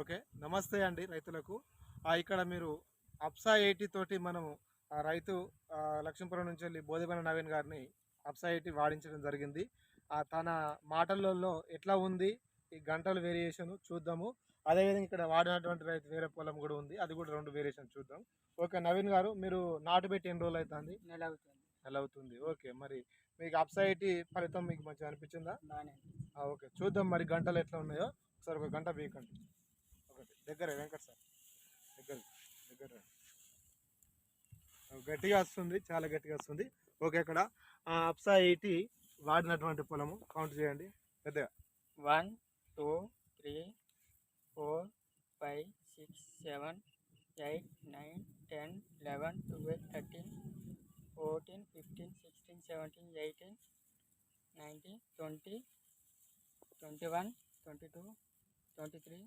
Okay. నమస్తే అండి రైతులకు. ఇక్కడ మీరు అప్సా ఎయిటీ తోటి మనము ఆ రైతు లక్ష్మీపురం నుంచి వెళ్ళి బోధపన నవీన్ గారిని అప్సా ఎయిటీ వాడించడం జరిగింది. తన మాటలలో ఎట్లా ఉంది ఈ గంటల వేరియేషన్ చూద్దాము. అదేవిధంగా ఇక్కడ వాడినటువంటి రైతు వేరే పొలం కూడా ఉంది అది కూడా రెండు వేరియేషన్ చూద్దాం. ఓకే నవీన్ గారు మీరు నాటు పెట్టి ఎన్ని రోజులు అవుతుంది? నెల అవుతుంది నెల అవుతుంది ఓకే మరి మీకు అప్సా ఎయిటీ ఫలితం మీకు మంచిగా అనిపించిందా? ఓకే. చూద్దాం మరి గంటలు ఎట్లా ఉన్నాయో. ఒకసారి ఒక గంట ఒకటి దగ్గరే వెంకట సార్. దగ్గర దగ్గర గట్టిగా వస్తుంది చాలా గట్టిగా వస్తుంది. ఓకే ఇక్కడ అప్సా ఎయిటీ వాడినటువంటి పొలము. కౌంట్ చేయండి. పెద్దగా. One two three four five six seven eight nine ten eleven twelve thirteen fourteen fifteen sixteen seventeen eighteen nineteen twenty twenty one twenty two twenty three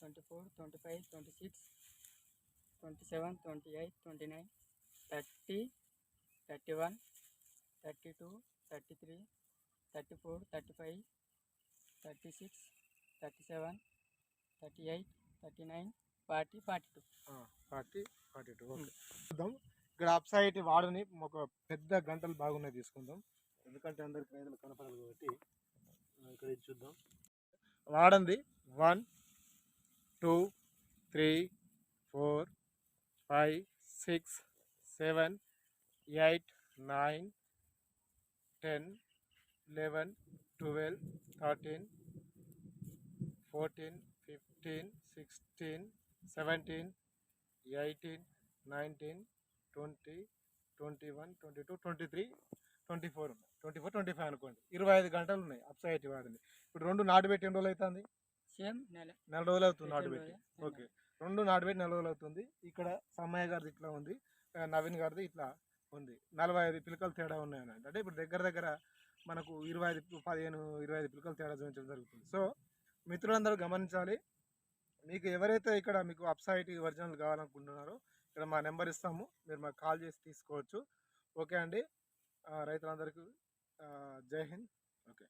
twenty four twenty five twenty six twenty seven twenty eight twenty nine thirty thirty one thirty two thirty three thirty four thirty five thirty six thirty seven thirty eight thirty nine forty forty two. Forty forty two okay. చూద్దాం. ఇక్కడ అప్సా eighty వాడని ఒక పెద్ద గంటలు బాగున్నాయి తీసుకుందాం. ఎందుకంటే అందరికి రైతులు కనపడదు కాబట్టి ఇక్కడ చూద్దాం. వాడంది one two three four five six seven eight nine ten eleven twelve thirteen fourteen fifteen sixteen seventeen eighteen nineteen twenty twenty one twenty two twenty three twenty four ఉన్నాయి. ట్వంటీ ఫోర్ ట్వంటీ ఫైవ్ అనుకోండి. ఇరవై ఐదు గంటలు ఉన్నాయి అప్సైట్ వాడింది. ఇప్పుడు రెండు నాటు పెట్టి ఎన్ని రోజులు అవుతుంది. సేమ్ నెల నెల రోజులు అవుతుంది నాటు పెట్టి. ఓకే. రెండు నాటు పెట్టి నెల రోజులు అవుతుంది. ఇక్కడ సమ్మయ్య గారిది ఇట్లా ఉంది. నవీన్ గారిది ఇట్లా ఉంది. నలభై ఐదు పిలకలు తేడా ఉన్నాయని అంటే ఇప్పుడు దగ్గర దగ్గర మనకు ఇరవై ఐదు పదిహేను ఇరవై ఐదు పిలకలు తేడా చూపించడం జరుగుతుంది. సో మిత్రులందరూ గమనించాలి. మీకు ఎవరైతే ఇక్కడ మీకు అప్సైట్ ఒరిజినల్ కావాలనుకుంటున్నారో ఇక్కడ మా నెంబర్ ఇస్తాము. మీరు మాకు కాల్ చేసి తీసుకోవచ్చు. ఓకే అండి. రైతులందరికీ జై హింద్. ఓకే.